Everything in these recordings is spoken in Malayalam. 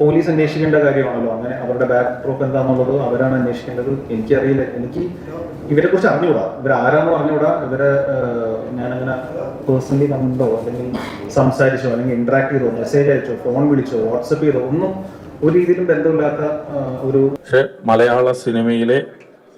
പോലീസ് അന്വേഷിക്കേണ്ട കാര്യമാണല്ലോ. അങ്ങനെ അവരുടെ ബാക്ക് പ്രൂഫ് എന്താണെന്നുള്ളത് അവരാണ് അന്വേഷിക്കേണ്ടത്. എനിക്കറിയില്ല. എനിക്ക് ഇവരെ കുറിച്ച് അറിഞ്ഞുകൂടാ. ഇവർ ആരാന്ന് അറിഞ്ഞുകൂടാ. ഇവരെ ഞാനങ്ങനെ പേഴ്സണലി കണ്ടോ? അല്ലെങ്കിൽ സംസാരിച്ചോ? അല്ലെങ്കിൽ ഇന്ററാക്ട് ചെയ്തോ? മെസ്സേജ് അയച്ചോ? ഫോൺ വിളിച്ചോ? വാട്സപ്പ് ചെയ്തോ? ഒന്നും ഒരു രീതിയിലും ബന്ധമില്ലാത്ത ഒരു പക്ഷെ മലയാള സിനിമയിലെ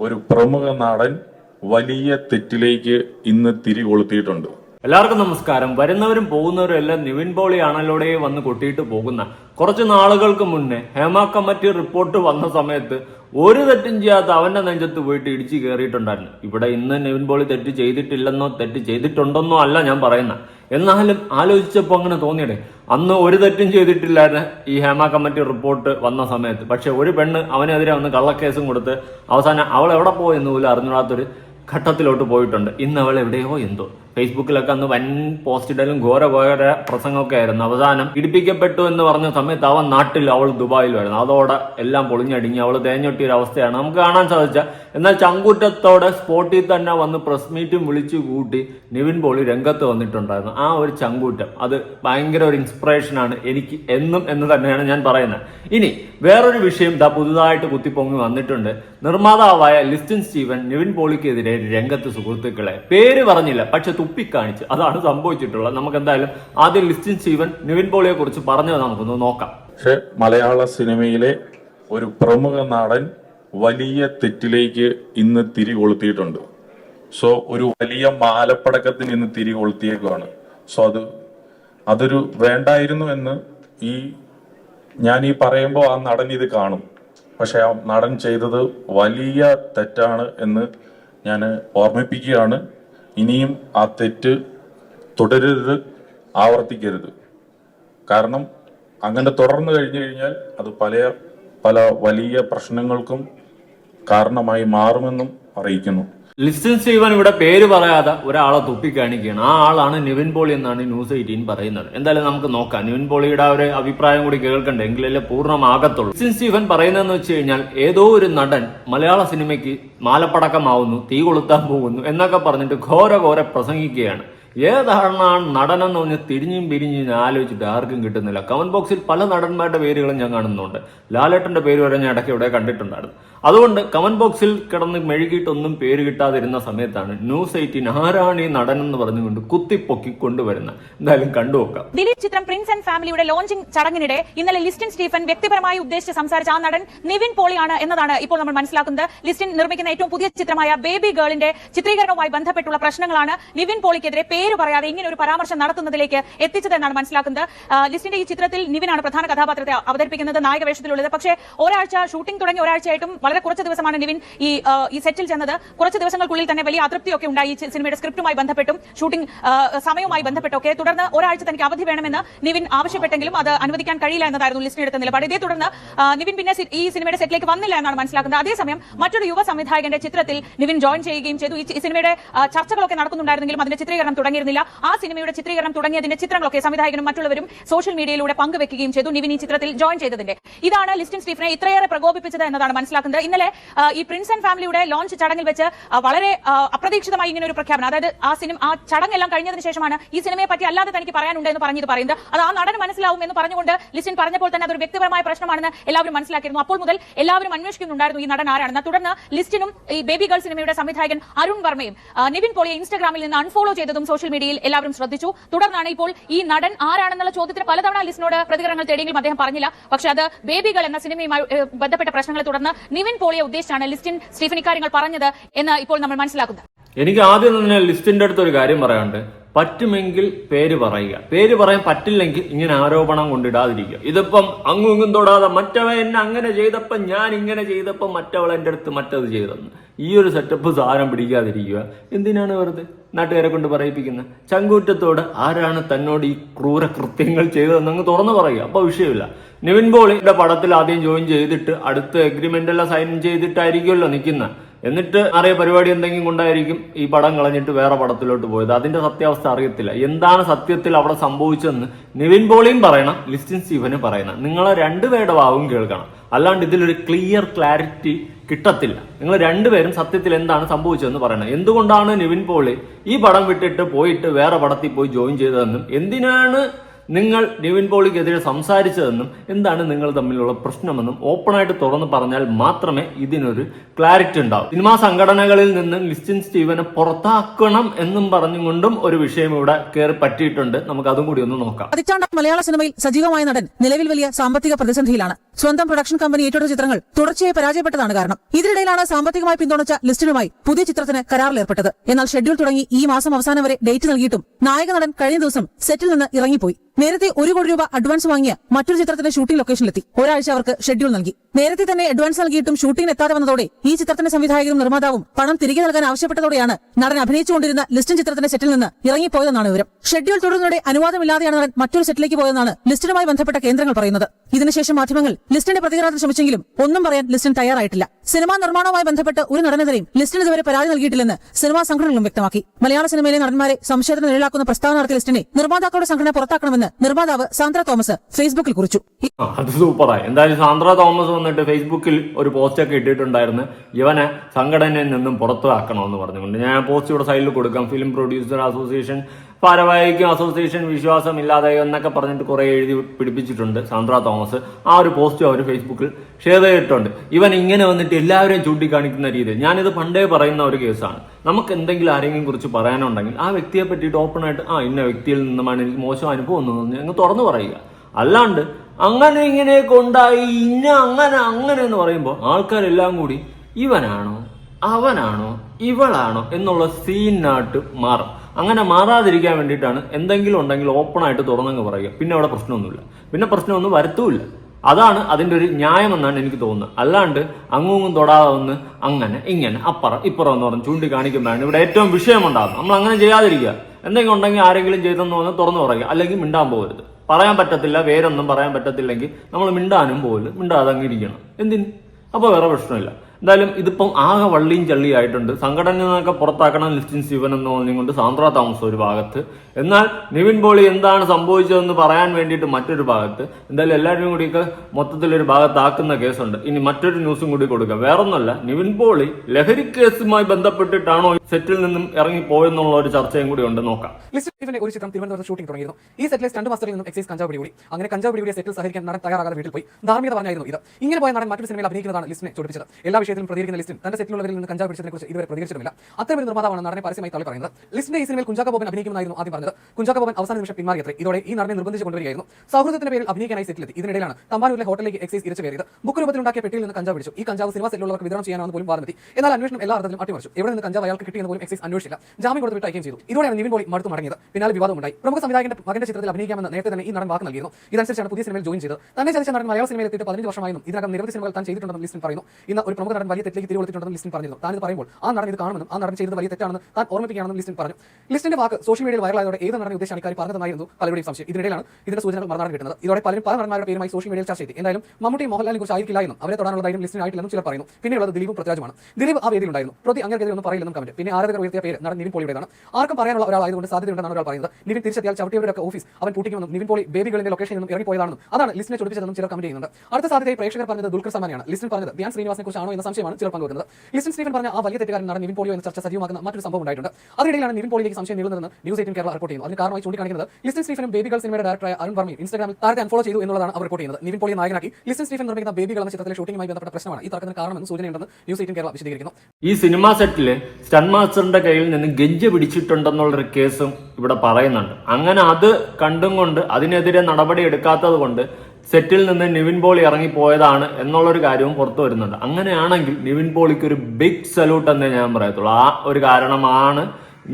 ഒരു പ്രമുഖ നടൻ വലിയ തെറ്റിലേക്ക് ഇന്ന് തിരികൊളുത്തിയിട്ടുണ്ട്. എല്ലാവർക്കും നമസ്കാരം. വരുന്നവരും പോകുന്നവരും എല്ലാം നിവിൻ പോളി ആണല്ലോടെ വന്ന് കൊട്ടിയിട്ട് പോകുന്ന കുറച്ച് നാളുകൾക്ക് മുന്നേ ഹേമ കമ്മിറ്റി റിപ്പോർട്ട് വന്ന സമയത്ത് ഒരു തെറ്റും ചെയ്യാത്ത അവന്റെ നെഞ്ചത്ത് പോയിട്ട് ഇടിച്ചു കയറിയിട്ടുണ്ടായിരുന്നു. ഇവിടെ ഇന്ന് നിവിൻ പോളി തെറ്റ് ചെയ്തിട്ടില്ലെന്നോ തെറ്റ് ചെയ്തിട്ടുണ്ടെന്നോ അല്ല ഞാൻ പറയുന്നത് എന്നാലും ആലോചിച്ചപ്പോൾ അങ്ങനെ തോന്നിയടേ അന്ന് ഒരു തെറ്റും ചെയ്തിട്ടില്ലായിരുന്നു ഈ ഹേമ കമ്മിറ്റി റിപ്പോർട്ട് വന്ന സമയത്ത്. പക്ഷെ ഒരു പെണ്ണ് അവനെതിരെ വന്ന് കള്ളക്കേസും കൊടുത്ത് അവസാനം അവൾ എവിടെ പോയെന്ന് പോലും അറിഞ്ഞിടാത്തൊരു ഘട്ടത്തിലോട്ട് പോയിട്ടുണ്ട്. ഇന്ന് അവൾ എവിടെയോ എന്തോ ഫേസ്ബുക്കിലൊക്കെ അന്ന് വൻ പോസ്റ്റ് ഇടലും ഘോര ഘോര പ്രസംഗമൊക്കെ ആയിരുന്നു. അവസാനം പിടിപ്പിക്കപ്പെട്ടു എന്ന് പറഞ്ഞ സമയത്ത് അവൻ നാട്ടിൽ അവൾ ദുബായിലായിരുന്നു. അതോടെ എല്ലാം പൊളിഞ്ഞടിഞ്ഞ് അവൾ തേഞ്ഞൊട്ടിയ ഒരു അവസ്ഥയാണ് നമുക്ക് കാണാൻ സാധിച്ച എന്നാൽ ചങ്കൂറ്റത്തോടെ സ്പോട്ടിൽ തന്നെ വന്ന് പ്രസ് മീറ്റും വിളിച്ചു കൂട്ടി നിവിൻ പോളി രംഗത്ത് വന്നിട്ടുണ്ടായിരുന്നു. ആ ഒരു ചങ്കൂറ്റം അത് ഭയങ്കര ഒരു ഇൻസ്പിറേഷനാണ് എനിക്ക് എന്നും എന്ന് തന്നെയാണ് ഞാൻ പറയുന്നത്. ഇനി വേറൊരു വിഷയം ദാ പുതുതായിട്ട് കുത്തിപ്പൊങ്ങി വന്നിട്ടുണ്ട്. നിർമ്മാതാവായ ലിസ്റ്റിൻ സ്റ്റീവൻ നിവിൻ പോളിക്കെതിരെ രംഗത്ത് സുഹൃത്തുക്കളെ പേര് പറഞ്ഞില്ല പക്ഷെ തുപ്പിക്കാണിച്ച് അതാണ് സംഭവിച്ചിട്ടുള്ളത്. നമുക്ക് എന്തായാലും ആദ്യം ലിസ്റ്റിൻ സ്റ്റീവൻ നിവിൻ പോളിയെ കുറിച്ച് പറഞ്ഞത് നമുക്കൊന്ന് നോക്കാം. പക്ഷെ മലയാള സിനിമയിലെ ഒരു പ്രമുഖ നടൻ വലിയ തെറ്റിലേക്ക് ഇന്ന് തിരികൊളുത്തിയിട്ടുണ്ട്. സോ ഒരു വലിയ മാലപ്പടക്കത്തിന് ഇന്ന് തിരികൊളുത്തിയേക്കുവാണ്. സോ അത് അതൊരു വേണ്ടായിരുന്നു എന്ന് ഈ ഞാൻ ഈ പറയുമ്പോൾ ആ നടൻ ഇത് കാണും. പക്ഷെ ആ നടൻ ചെയ്തത് വലിയ തെറ്റാണ് എന്ന് ഞാൻ ഓർമ്മിപ്പിക്കുകയാണ്. ഇനിയും ആ തെറ്റ് തുടരരുത് ആവർത്തിക്കരുത്. കാരണം അങ്ങനെ തുടർന്നു കഴിഞ്ഞു കഴിഞ്ഞാൽ അത് പല പല വലിയ പ്രശ്നങ്ങൾക്കും കാരണമായി മാറുമെന്നും അറിയിക്കുന്നു. ലിസ്റ്റിൻ സ്റ്റീവൻ ഇവിടെ പേര് പറയാതെ ഒരാളെ തുപ്പിക്കാണിക്കുകയാണ്. ആ ആളാണ് നിവിൻ പോളി എന്നാണ് ന്യൂസ് എയ്റ്റീൻ പറയുന്നത്. എന്തായാലും നമുക്ക് നോക്കാം. നിവിൻ പോളിയുടെ ഒരു അഭിപ്രായം കൂടി കേൾക്കണ്ട? എങ്കിലല്ലേ പൂർണമാകത്തുള്ളൂ. ലിസ്റ്റൻ സ്റ്റീവൻ പറയുന്നതെന്ന് വെച്ച് കഴിഞ്ഞാൽ ഏതോ ഒരു നടൻ മലയാള സിനിമയ്ക്ക് മാലപ്പടക്കമാവുന്നു തീ കൊളുത്താൻ പോകുന്നു എന്നൊക്കെ പറഞ്ഞിട്ട് ഘോര ഘോര പ്രസംഗിക്കുകയാണ്. ഏതാണ് നടനെന്ന് പറഞ്ഞ് തിരിഞ്ഞും പിരിഞ്ഞും ഞാൻ ആലോചിച്ചിട്ട് ആർക്കും കിട്ടുന്നില്ല. കമന്റ് ബോക്സിൽ പല നടന്മാരുടെ പേരുകളും ഞാൻ കാണുന്നുണ്ട്. ലാലേട്ടന്റെ പേര് വരെ ഞാൻ ഇടയ്ക്ക് ഇവിടെ കണ്ടിട്ടുണ്ടായിരുന്നു. അതുകൊണ്ട് കമന്റ് ബോക്സിൽ കിടന്ന് മെഴുകിയിട്ടൊന്നും പേര് കിട്ടാതിരുന്ന സമയത്താണ് ന്യൂസ് എയ്റ്റീൻ ആരാണ് ഈ നടൻ എന്ന് പറഞ്ഞുകൊണ്ട് കുത്തിപ്പൊക്കി കൊണ്ടുവരുന്നത്. എന്തായാലും കണ്ടുവെക്കാം ദിലീപ് ചിത്രം പ്രിൻസ് ആൻഡ് ഫാമിലിയുടെ ലോഞ്ചിങ് ചടങ്ങിനിടെ ഇന്നലെ ലിസ്റ്റിൻ സ്റ്റീഫൻ വ്യക്തിപരമായി ഉദ്ദേശിച്ച് സംസാരിച്ച ആ നടൻ നിവിൻ പോളിയാണ് എന്നതാണ് ഇപ്പോൾ നമ്മൾ മനസ്സിലാക്കുന്നത്. ലിസ്റ്റിൻ നിർമ്മിക്കുന്ന ഏറ്റവും പുതിയ ചിത്രമായ ബേബി ഗേളിന്റെ ചിത്രീകരണവുമായി ബന്ധപ്പെട്ടുള്ള പ്രശ്നങ്ങളാണ് നിവിൻ പോളിക്കെതിരെ പേര് പറയാതെ ഇങ്ങനെ ഒരു പരാമർശം നടത്തുന്നതിലേക്ക് എത്തിച്ചതെന്നാണ് മനസ്സിലാക്കുന്നത്. ലിസ്റ്റിന്റെ ഈ ചിത്രത്തിൽ നിവിനാണ് പ്രധാന കഥാപാത്രത്തെ അവതരിപ്പിക്കുന്നത് നായക വേഷത്തിലുള്ളത്. പക്ഷേ ഒരാഴ്ച ഷൂട്ടിംഗ് തുടങ്ങി ഒരാഴ്ചയായിട്ടും വളരെ കുറച്ച് ദിവസമാണ് നിവിൻ ഈ ഈ സെറ്റിൽ ചെന്നത്. കുറച്ച് ദിവസങ്ങൾക്കുള്ളിൽ തന്നെ വലിയ അതൃപ്തിയൊക്കെ ഉണ്ടായി. ഈ സിനിമയുടെ സ്ക്രിപ്റ്റുമായി ബന്ധപ്പെട്ടും ഷൂട്ടിംഗ് സമയവുമായി ബന്ധപ്പെട്ടൊക്കെ. തുടർന്ന് ഒരാഴ്ച തനിക്ക് അവധി വേണമെന്ന് നിവിൻ ആവശ്യപ്പെട്ടെങ്കിലും അത് അനുവദിക്കാൻ കഴിയില്ല എന്നതായിരുന്നു ലിസ്റ്റിന് എടുത്ത നിലപാട്. ഇതേ തുടർന്ന് നിവിൻ പിന്നെ ഈ സിനിമയുടെ സെറ്റിലേക്ക് വന്നില്ല എന്നാണ് മനസ്സിലാക്കുന്നത്. അതേസമയം മറ്റൊരു യുവ സംവിധായകന്റെ ചിത്രത്തിൽ നിവിൻ ജോയിൻ ചെയ്യുകയും ചെയ്തു. ഈ സിനിമയുടെ ചർച്ചകളൊക്കെ നടക്കുന്നുണ്ടായിരുന്നെങ്കിലും അതിന്റെ ചിത്രീകരണം തുടങ്ങിയിരുന്നില്ല. ആ സിനിമയുടെ ചിത്രീകരണം തുടങ്ങിയതിന്റെ ചിത്രങ്ങളൊക്കെ സംവിധായകനും മറ്റുള്ളവരും സോഷ്യൽ മീഡിയയിലൂടെ പങ്കുവെക്കുകയും ചെയ്തു. നിവിൻ ഈ ചിത്രത്തിൽ ജോയിൻ ചെയ്തതിന്റെ. ഇതാണ് ലിസ്റ്റിൻ സ്റ്റീഫനെ ഇത്രയേറെ പ്രകോപിപ്പിച്ചത് എന്നതാണ് മനസ്സിലാക്കുന്നത്. ഇന്നലെ ഈ പ്രിൻസ് ആൻഡ് ഫാമിലിയുടെ ലോഞ്ച് ചടങ്ങിൽ വെച്ച് വളരെ അപ്രതീക്ഷിതമായി ഇങ്ങനെ ഒരു പ്രഖ്യാപനം അതായത് ആ സിനിമ ആ ചടങ്ങെല്ലാം കഴിഞ്ഞതിന് ശേഷമാണ് ഈ സിനിമയെ പറ്റി അല്ലാതെ തനിക്ക് പറയാനുണ്ട് എന്ന് പറഞ്ഞത് പറയുന്നത്. അത് ആ നടന് മനസ്സിലാവും എന്ന് പറഞ്ഞുകൊണ്ട് ലിസ്റ്റിൻ പറഞ്ഞപ്പോൾ തന്നെ അതൊരു വ്യക്തിപരമായ പ്രശ്നമാണെന്ന് എല്ലാവരും മനസ്സിലാക്കിയിരുന്നു. അപ്പോൾ മുതൽ എല്ലാവരും അന്വേഷിക്കുന്നുണ്ടായിരുന്നു ഈ നടൻ ആരാണെന്ന് തുടർന്ന് ലിസ്റ്റിനും ഈ ബേബി ഗേൾ സിനിമയുടെ സംവിധായകൻ അരുൺ വർമ്മയും നിവിൻ പോളിയെ ഇൻസ്റ്റാഗ്രാമിൽ നിന്ന് അൺഫോളോ ചെയ്തതും സോഷ്യൽ മീഡിയയിൽ എല്ലാവരും ശ്രദ്ധിച്ചു. തുടർന്നാണ് ഇപ്പോൾ ഈ നടൻ ആരാണെന്നുള്ള ചോദ്യത്തിന് പലതവണ ലിസ്റ്റിനോട് പ്രതികരണങ്ങൾ തേടിയെങ്കിലും അദ്ദേഹം പറഞ്ഞില്ല. പക്ഷേ അത് ബേബികൾ എന്ന സിനിമയുമായി ബന്ധപ്പെട്ട പ്രശ്നങ്ങളെ തുടർന്ന് നിവിൻ പോളിയെ ഉദ്ദേശിച്ചാണ് ലിസ്റ്റിൻ സ്റ്റീഫൻ ഇക്കാര്യങ്ങൾ പറഞ്ഞത് എന്ന് ഇപ്പോൾ നമ്മൾ മനസ്സിലാക്കുന്നത് എനിക്ക് ആദ്യം തന്നെ ലിസ്റ്റിന്റെ അടുത്ത് ഒരു കാര്യം പറയാനുണ്ട്. പറ്റുമെങ്കിൽ പേര് പറയുക. പേര് പറയാൻ പറ്റില്ലെങ്കിൽ ഇങ്ങനെ ആരോപണം കൊണ്ടിടാതിരിക്കുക. ഇതിപ്പം അങ്ങും ഇങ്ങും തൊടാതെ മറ്റവൻ എന്നെ അങ്ങനെ ചെയ്തപ്പം ഞാൻ ഇങ്ങനെ ചെയ്തപ്പം മറ്റവൾ എന്റെ അടുത്ത് മറ്റത് ചെയ്തെന്ന്. ഈ ഒരു സെറ്റപ്പ് സാരം പിടിക്കാതിരിക്കുക. എന്തിനാണ് വെറുതെ? നാട്ടുകാരെ കൊണ്ട് പറയിപ്പിക്കുന്നത്. ചങ്കൂറ്റത്തോട് ആരാണ് തന്നോട് ഈ ക്രൂര കൃത്യങ്ങൾ ചെയ്തതെന്ന് അങ്ങ് തുറന്നു പറയുക. അപ്പൊ വിഷയമില്ല. നിവിൻ പോളിയുടെ പടത്തിൽ ആദ്യം ജോയിൻ ചെയ്തിട്ട് അടുത്ത എഗ്രിമെന്റ് എല്ലാം സൈൻ ചെയ്തിട്ടായിരിക്കുമല്ലോ നിൽക്കുന്നത്. എന്നിട്ട് അറിയ പരിപാടി എന്തെങ്കിലും കൊണ്ടായിരിക്കും ഈ പടം കളഞ്ഞിട്ട് വേറെ പടത്തിലോട്ട് പോയത്? അതിന്റെ സത്യാവസ്ഥ അറിയത്തില്ല. എന്താണ് സത്യത്തിൽ അവിടെ സംഭവിച്ചതെന്ന് നിവിൻ പോളിയും പറയണം ലിസ്റ്റിൻ സ്റ്റീഫനും പറയണം. നിങ്ങളെ രണ്ടുപേരുടെ ഭാവവും കേൾക്കണം. അല്ലാണ്ട് ഇതിലൊരു ക്ലിയർ ക്ലാരിറ്റി കിട്ടത്തില്ല. നിങ്ങൾ രണ്ടുപേരും സത്യത്തിൽ എന്താണ് സംഭവിച്ചതെന്ന് പറയണം. എന്തുകൊണ്ടാണ് നിവിൻ പോളി ഈ പടം വിട്ടിട്ട് പോയിട്ട് വേറെ പടത്തിൽ പോയി ജോയിൻ ചെയ്തതെന്നും? എന്തിനാണ് നിങ്ങൾ നിവിൻ പോളിക്കെതിരെ സംസാരിച്ചതെന്നും എന്താണ് നിങ്ങൾ തമ്മിലുള്ള പ്രശ്നമെന്നും ഓപ്പണായിട്ട് തുറന്നു പറഞ്ഞാൽ മാത്രമേ ഇതിനൊരു ക്ലാരിറ്റി ഉണ്ടാവും. സിനിമാ സംഘടനകളിൽ നിന്ന് ലിസ്റ്റിൻ സ്റ്റീവനെ പുറത്താക്കണം എന്നും പറഞ്ഞുകൊണ്ടും ഒരു വിഷയം ഇവിടെ കയറി പറ്റിയിട്ടുണ്ട്. നമുക്ക് അതും കൂടി ഒന്ന് നോക്കാം. പതിറ്റാണ്ട് മലയാള സിനിമയിൽ സജീവമായ നടൻ നിലവിൽ വലിയ സാമ്പത്തിക പ്രതിസന്ധിയിലാണ്. സ്വന്തം പ്രൊഡക്ഷൻ കമ്പനി ഏറ്റെടുത്ത ചിത്രങ്ങൾ തുടർച്ചയായി പരാജയപ്പെട്ടതാണ് കാരണം. ഇതിനിടയിലാണ് സാമ്പത്തികമായി പിന്തുണച്ച ലിസ്റ്റിനുമായി പുതിയ ചിത്രത്തിന് കരാറിൽ കരാറിലേർപ്പെട്ടത്. എന്നാൽ ഷെഡ്യൂൾ തുടങ്ങി ഈ മാസം അവസാനം വരെ ഡേറ്റ് നൽകിയിട്ടും നായക നടൻ കഴിഞ്ഞ ദിവസം സെറ്റിൽ നിന്ന് ഇറങ്ങിപ്പോയി. നേരത്തെ ഒരു കോടി രൂപ അഡ്വാൻസ് വാങ്ങിയ മറ്റൊരു ചിത്രത്തിന്റെ ഷൂട്ടിംഗ് ലൊക്കേഷനിലെത്തി ഒരാഴ്ച അവർക്ക് ഷെഡ്യൂൾ നൽകി. നേരത്തെ തന്നെ അഡ്വാൻസ് നൽകിയിട്ടും ഷൂട്ടിംഗിന് എത്താതെ വന്നതോടെ ഈ ചിത്രത്തിന്റെ സംവിധായകരും നിർമ്മാതാവും പണം തിരികെ നൽകാൻ ആവശ്യപ്പെട്ടതോടെയാണ് നടൻ അഭിനയിച്ചുകൊണ്ടിരുന്ന ലിസ്റ്റിൻ ചിത്രത്തിന്റെ സെറ്റിൽ നിന്ന് ഇറങ്ങിപ്പോയതെന്നാണ് വിവരം. ഷെഡ്യൂൾ തുടരുന്നതോടെ അനുവാദമില്ലാതെയാണ് നടൻ മറ്റൊരു സെറ്റിലേക്ക് പോയതെന്നാണ് ലിസ്റ്റിനുമായി ബന്ധപ്പെട്ട കേന്ദ്രങ്ങൾ പറയുന്നത്. ഇതിനുശേഷം മാധ്യമങ്ങൾ ലിസ്റ്റിന്റെ പ്രതികരണത്തിന് ശ്രമിച്ചെങ്കിലും ഒന്നും പറയാൻ ലിസ്റ്റിൻ തയ്യാറായിട്ടില്ല. സിനിമാ നിർമ്മാണവുമായി ബന്ധപ്പെട്ട് ഒരു നടനെതിരെയും ലിസ്റ്റിന് ഇതുവരെ പരാതി നൽകിയിട്ടില്ലെന്ന് സിനിമാ സംഘടനകളും വ്യക്തമാക്കി. മലയാള സിനിമയിലെ നടന്മാരെ സംശയത്തിന് നിഴലാക്കുന്ന പ്രസ്താവന നടത്തിയ ലിസ്റ്റിനെ നിർമ്മാതാക്കളുടെ സംഘടന പുറത്താക്കണമെന്ന് നിർമ്മാതാവ് സാന്ദ്ര തോമസ് ഫേസ്ബുക്കിൽ കുറിച്ചു. എന്തായാലും സാന്ദ്ര തോമസ് വന്നിട്ട് ഫേസ്ബുക്കിൽ ഒരു പോസ്റ്റൊക്കെ ഇട്ടിട്ടുണ്ടായിരുന്നു. ഇവനെ സംഘടനയിൽ നിന്നും പുറത്താക്കണമെന്ന് പറഞ്ഞുകൊണ്ട്. ഞാൻ പോസ്റ്റ് ഇവിടെ സൈഡിൽ കൊടുക്കാം. ഫിലിം പ്രൊഡ്യൂസർ അസോസിയേഷൻ ഭാരവാഹിക്കും അസോസിയേഷൻ വിശ്വാസമില്ലാതെ എന്നൊക്കെ പറഞ്ഞിട്ട് കുറെ എഴുതി പിടിപ്പിച്ചിട്ടുണ്ട് സാന്ദ്ര തോമസ്. ആ ഒരു പോസ്റ്റ് അവർ ഫേസ്ബുക്കിൽ ഷെയർ ചെയ്തിട്ടുണ്ട്. ഇവൻ ഇങ്ങനെ വന്നിട്ട് എല്ലാവരെയും ചൂണ്ടിക്കാണിക്കുന്ന രീതിയിൽ. ഞാനിത് പണ്ടേ പറയുന്ന ഒരു കേസാണ്. നമുക്ക് എന്തെങ്കിലും ആരെങ്കിലും കുറിച്ച് പറയാനുണ്ടെങ്കിൽ ആ വ്യക്തിയെ പറ്റിയിട്ട് ഓപ്പൺ ആയിട്ട് ആ ഇന്ന വ്യക്തിയിൽ നിന്നുമാണ് എനിക്ക് മോശം അനുഭവം ഒന്നും അങ്ങ് തുറന്നു പറയുക. അല്ലാണ്ട് അങ്ങനെ ഇങ്ങനെയൊക്കെ ഉണ്ടായി ഇന്ന അങ്ങനെ അങ്ങനെ എന്ന് പറയുമ്പോൾ ആൾക്കാരെല്ലാം കൂടി ഇവനാണോ അവനാണോ ഇവളാണോ എന്നുള്ള സീനായിട്ട് മാറും. അങ്ങനെ മാറാതിരിക്കാൻ വേണ്ടിയിട്ടാണ് എന്തെങ്കിലും ഉണ്ടെങ്കിൽ ഓപ്പൺ ആയിട്ട് തുറന്നങ്ങ് പറയുക. പിന്നെ അവിടെ പ്രശ്നമൊന്നുമില്ല. പിന്നെ പ്രശ്നമൊന്നും വരത്തുമില്ല അതാണ് അതിന്റെ ഒരു ന്യായമെന്നാണ് എനിക്ക് തോന്നുന്നത്. അല്ലാണ്ട് അങ്ങും തൊടാതെ വന്ന് അങ്ങനെ ഇങ്ങനെ അപ്പുറം ഇപ്പുറം എന്ന് പറഞ്ഞ് ചൂണ്ടിക്കാണിക്കുമ്പോഴാണ് ഇവിടെ ഏറ്റവും വിഷയമുണ്ടാകുന്നത്. നമ്മൾ അങ്ങനെ ചെയ്യാതിരിക്കുക. എന്തെങ്കിലും ഉണ്ടെങ്കിൽ ആരെങ്കിലും ചെയ്തെന്ന് പറഞ്ഞാൽ തുറന്നു പറയുക. അല്ലെങ്കിൽ മിണ്ടാൻ പോകരുത്. പറയാൻ പറ്റത്തില്ല വേരൊന്നും പറയാൻ പറ്റത്തില്ലെങ്കിൽ നമ്മൾ മിണ്ടാനും പോലും മിണ്ടാതെ അങ്ങിരിക്കണം എന്തിന്? അപ്പോൾ വേറെ പ്രശ്നമില്ല. എന്തായാലും ഇതിപ്പം ആകെ വള്ളിയും ചള്ളിയായിട്ടുണ്ട് ആയിട്ടുണ്ട്. നിന്നൊക്കെ പുറത്താക്കണം. ലിസ്റ്റിൻ ശിവൻ എന്ന് പറഞ്ഞുകൊണ്ട് സാന്ദ്ര താമസം ഒരു ഭാഗത്ത്. എന്നാൽ നിവിൻ പോളി എന്താണ് സംഭവിച്ചതെന്ന് പറയാൻ വേണ്ടിയിട്ട് മറ്റൊരു ഭാഗത്ത്. എന്തായാലും എല്ലാവരും കൂടിയൊക്കെ മൊത്തത്തിലൊരു ഭാഗത്താക്കുന്ന കേസുണ്ട്. ഇനി മറ്റൊരു ന്യൂസും കൂടി കൊടുക്കുക വേറൊന്നല്ല നിവിൻ പോളി ലഹരി കേസുമായി ബന്ധപ്പെട്ടിട്ടാണോ സെറ്റിൽ നിന്നും ഇറങ്ങി പോയെന്നുള്ള ഒരു ചർച്ചയും കൂടി ഉണ്ട്. നോക്കാം. ഒരു ചിത്രം തിരുവനന്തപുരത്ത് ഷൂട്ടിംഗ് തുടങ്ങിയിരുന്നു. ഈ സെറ്റിലെ സ്റ്റണ്ട് മാസ്റ്ററിൽ നിന്നും എക്സൈസ് കഞ്ചാവ് പിടികൂടി. അങ്ങനെ കഞ്ചാവ് പിടികൂടിയ സെറ്റിൽ സഹകരിക്കാൻ നടൻ തയ്യാറാകാതെ വീട്ടിൽ പോയി. ധാർമ്മികത പറഞ്ഞായിരുന്നു ഇത്. ഇങ്ങനെ പോയ നടൻ മറ്റൊരു സിനിമയിൽ അഭിനയിക്കുന്നതാണ് ലിസ്റ്റിനെ ചോദിപ്പിച്ചത് എല്ലാ വിഷയത്തിലും പ്രതികരിക്കുന്ന ലിസ്റ്റിൻ തന്റെ സെറ്റിലുള്ളവരിൽ നിന്ന് കഞ്ചാവ് പിടിച്ചതിനെ കുറിച്ച് ഇതുവരെ പ്രതികരിച്ചിട്ടില്ല അത്തരം ഒരു നിർമ്മാതാവാണ് നടനെ പരസ്യമായി തള്ളി പറയുന്നത് ലിസ്റ്റിന്റെ ഈ സിനിമയിൽ കുഞ്ചാക്ക ബോബൻ അഭിനയിക്കുമെന്നായിരുന്നു ആദ്യം പറഞ്ഞത്. കുഞ്ചാക്ക ബോബൻ അവസാന നിമിഷം പിന്മാറിയത്രേ. ഇതോടെ ഈ നടനെ നിർബന്ധിച്ച് കൊണ്ടുവരികയായിരുന്നു. സൗഹൃദത്തിന്റെ പേരിൽ അഭിനയിക്കാനായി സെറ്റിലെത്തി ഇതിനിടയിലാണ് തമ്പാനൂരിലെ ഹോട്ടലിലേക്ക് എക്സൈസ് ഇരച്ചു കയറിയത്. ബുക്ക് രൂപത്തിലുണ്ടാക്കിയ പെട്ടിയിൽ നിന്ന് കഞ്ചാവ് പിടിച്ചു. ഈ കഞ്ചാവ് സിനിമ സെറ്റിലുള്ളവർക്ക് വിതരണം ചെയ്യാനാണെന്ന് പോലും വാദമെത്തി എന്നാൽ അന്വേഷണം എല്ലാ അർത്ഥത്തിലും അട്ടിമറിച്ചു. എവിടെ നിന്ന് കഞ്ചാവ് അയാൾക്ക് കിട്ടിയെന്ന് പോലും എക്സൈസ് അന്വേഷിച്ചില്ല. ജാമ്യം കൊടുത്ത് വിട്ട് അയക്കുകയും ചെയ്തു. ഇതോടെയാണ് നിവിൻ പോളി മടുത്തു മടങ്ങിയത്. പിന്നാലെ വിവാദമുണ്ടായി. പ്രമുഖ സംവിധായകന്റെ മകന്റെ ചിത്രത്തിൽ അഭിനയിക്കാമെന്ന് നേരത്തെ തന്നെ ഈ നടൻ വാക്ക് നൽകിയിരുന്നു. ഇതനുസരിച്ചാണ് പുതിയ സിനിമയിൽ ജോയിൻ ചെയ്തത്. തന്നെ ചതിച്ച നടൻ മലയാള സിനിമയിൽ എത്തിയിട്ട് പതിനഞ്ച് വർഷമായിരുന്നു ഇതിനകം നിരവധി സിനിമകൾ താൻ ചെയ്തിട്ടുണ്ടെന്ന് ലിസ്റ്റിൽ പറയുന്നു. ഇന്ന് ഒരു പ്രമുഖ നടൻ വലിയ തെറ്റിലേക്ക് തിരികൊളുത്തിട്ടുണ്ടെന്ന് ലിസ്റ്റിൻ പറഞ്ഞിരുന്നു. താൻ ഇത് പറയുമ്പോൾ ആ നടൻ ഇത് കാണുമെന്നും ആ നടൻ ചെയ്തത് വലിയ തെറ്റാണെന്ന് താൻ ഓർമ്മിപ്പിക്കുകയാണെന്നും ലിസ്റ്റിൻ പറഞ്ഞു. ലിസ്റ്റിന്റെ വാക്ക് സോഷ്യൽ മീഡിയയിൽ വൈറലായതോടെ ഏത് നടനെ ഉദ്ദേശിച്ചാണ് ഇക്കാര്യം പറഞ്ഞതായിരുന്നു പലരുടെയും സംശയം. ഇതിനിടയിലാണ് ഇതിന്റെ സൂചനകൾ മറുനാട് കിട്ടുന്നത്. ഇതോടെ പലരും പല നടന്മാരുടെ പേരുമായി സോഷ്യൽ മീഡിയയിൽ ചർച്ച ചെയ്തു. എന്തായാലും മമ്മൂട്ടി മോഹൻലാലിനെ കുറിച്ച് ആയിരിക്കില്ല എന്നും അവരെ തൊടാനുള്ള ധൈര്യം ലിസ്റ്റിന് ആയിട്ടില്ലെന്നും ചില പറയുന്നു. പിന്നെയുള്ളത് ദിലീപും പൃഥ്വിരാജുമാണ് ദിലീപ് ആ വേദിയിലുണ്ടായിരുന്നു. പ്രതി അങ്ങനെതിരെ ഒന്നും പറയില്ലെന്നും കമന്റ് പിന്നെ ആരാധകർ ഉയർത്തിയ പേര് നടൻ നിവിൻ പോളിയുടേതാണ്. ആർക്കും പറയാനുള്ള ഒരാളായതുകൊണ്ട് സാധ്യതയുണ്ടെന്നാണ് ഒരാൾ പറയുന്നത്. നിവിൻ തിരിച്ചെത്തിയാൽ ചവിട്ടിയവരുടെ ഓഫീസ് അവൻ പൂട്ടിക്കുമെന്നും നിവിൻ പോളി ബേബികളിന്റെ ലൊക്കേഷനിൽ നിന്നും ഇറങ്ങിപ്പോയതാണെന്നും അതാണ് ലിസ്റ്റിനെ ചൊടിപ്പിച്ചതെന്നും ചിലർ കമന്റ് ചെയ്യുന്നുണ്ട്. അടുത്ത സാധ്യതയായി പ്രേക്ഷകർ പറഞ്ഞത് ദുൽഖർ സമാനാണ് ലിസ്റ്റിൽ പറഞ്ഞത് ധ്യാൻ ശ്രീനിവാസിനെ കുറിച്ചാണോ എന്ന സംശയമാണ് ചിലർ പങ്കുവെക്കുന്നത്. ലിസൺ സ്റ്റീഫൻ പറഞ്ഞ ആ വലിയ തെറ്റുകാരൻ നടൻ നിവിൻ പോളിയോ എന്ന ചർച്ച സജീവമാക്കുന്ന മറ്റൊരു സംഭവം ഉണ്ടായിട്ടുണ്ട്. അതിനിടയിലാണ് നിവിൻ പോളിയിലേക്ക് സംശയം നീളുന്നതെന്ന് ന്യൂസ് എയ്റ്റീൻ കേരള റിപ്പോർട്ട് ചെയ്യുന്നു. അതിന് കാരണമായി ചൂണ്ടിക്കാണിക്കുന്നത് ലിസൺ സ്റ്റീഫനും ബേബി ഗേൾ സിനിമയുടെ ഡയറക്ടറായ അരുൺ വർമ്മയും ഇൻസ്റ്റാഗ്രാമിൽ താരത്തെ അൺഫോളോ ചെയ്തു എന്നുള്ളതാണ് അവർ റിപ്പോർട്ട് ചെയ്യുന്നത്. നിവിൻ പോളിയെ നായകനാക്കി ലിസൺ സ്റ്റീഫൻ നിർമ്മിക്കുന്ന ബേബി ഗേൾ എന്ന ചിത്രത്തിലെ ഷൂട്ടിംഗുമായി ബന്ധപ്പെട്ട പ്രശ്നമാണ്. ഈ തർക്കത്തിന് കാരണമെന്ന് സൂചനയുണ്ടെന്ന് ന്യൂസ് എയ്റ്റീൻ കേരള വിശദീകരിക്കുന്നു. ഈ സിനിമാ സെറ്റിലെ സ്റ്റൺ മാസ്റ്ററിന്റെ കയ്യിൽ നിന്ന് ഗഞ്ച് പിടിച്ചിട്ടുണ്ടെന്നുള്ളൊരു കേസും ഇവിടെ പറയുന്നുണ്ട്. അങ്ങനെ അത് കണ്ടും കൊണ്ട് അതിനെതിരെ നടപടി എടുക്കാത്തത് കൊണ്ട് സെറ്റിൽ നിന്ന് നിവിൻ പോളി ഇറങ്ങിപ്പോയതാണ് എന്നുള്ളൊരു കാര്യവും പുറത്തു വരുന്നുണ്ട്. അങ്ങനെയാണെങ്കിൽ നിവിൻ പോളിക്ക് ഒരു ബിഗ് സല്യൂട്ട് എന്നേ ഞാൻ പറയത്തുള്ളൂ. ആ ഒരു കാരണമാണ്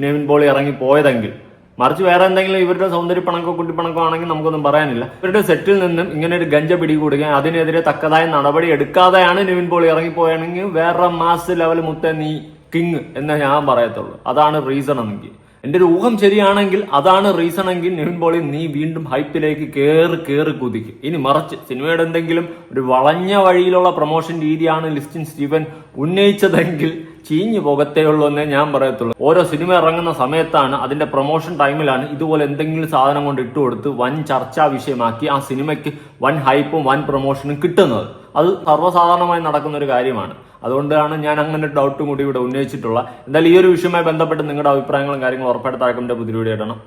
നിവിൻ പോളി ഇറങ്ങിപ്പോയതെങ്കിൽ. മറിച്ച് വേറെ എന്തെങ്കിലും ഇവരുടെ സൗന്ദര്യപ്പണക്കോ കുട്ടിപ്പണക്കോ ആണെങ്കിൽ നമുക്കൊന്നും പറയാനില്ല. ഇവരുടെ സെറ്റിൽ നിന്നും ഇങ്ങനെ ഒരു ഗഞ്ച പിടികൂടുകയും അതിനെതിരെ തക്കതായ നടപടി എടുക്കാതെയാണ് നിവിൻ പോളി ഇറങ്ങിപ്പോയാണെങ്കിൽ വേറെ മാസ് ലെവൽ മുത്ത നീ കിങ് എന്നേ ഞാൻ പറയത്തുള്ളൂ. അതാണ് റീസൺ എന്നെങ്കിൽ എന്റെ ഒരു ഊഹം ശരിയാണെങ്കിൽ അതാണ് റീസൺ എങ്കിൽ നിവിൻ പോളി നീ വീണ്ടും ഹൈപ്പിലേക്ക് കയറി കയറി കുതിക്കും. ഇനി മറിച്ച് സിനിമയുടെ എന്തെങ്കിലും ഒരു വളഞ്ഞ വഴിയിലുള്ള പ്രൊമോഷൻ രീതിയാണ് ലിസ്റ്റിൻ സ്റ്റീവൻ ഉന്നയിച്ചതെങ്കിൽ ചീഞ്ഞു പോകത്തേ ഉള്ളൂ എന്നേ ഞാൻ പറയത്തുള്ളൂ. ഓരോ സിനിമ ഇറങ്ങുന്ന സമയത്താണ് അതിന്റെ പ്രൊമോഷൻ ടൈമിലാണ് ഇതുപോലെ എന്തെങ്കിലും സാധനം കൊണ്ട് ഇട്ടുകൊടുത്ത് വൻ ചർച്ചാ വിഷയമാക്കി ആ സിനിമയ്ക്ക് വൻ ഹൈപ്പും വൻ പ്രൊമോഷനും കിട്ടുന്നത്. അത് സർവസാധാരണമായി നടക്കുന്ന ഒരു കാര്യമാണ്. അതുകൊണ്ടാണ് ഞാൻ അങ്ങനെ ഡൗട്ടും കൂടി ഇവിടെ ഉന്നയിച്ചിട്ടുള്ള എന്തായാലും ഈ ഒരു വിഷയവുമായി ബന്ധപ്പെട്ട് നിങ്ങളുടെ അഭിപ്രായങ്ങളും കാര്യങ്ങളും ഉറപ്പായിട്ട് താഴെ പുതിയ വീഡിയോ ഇടണം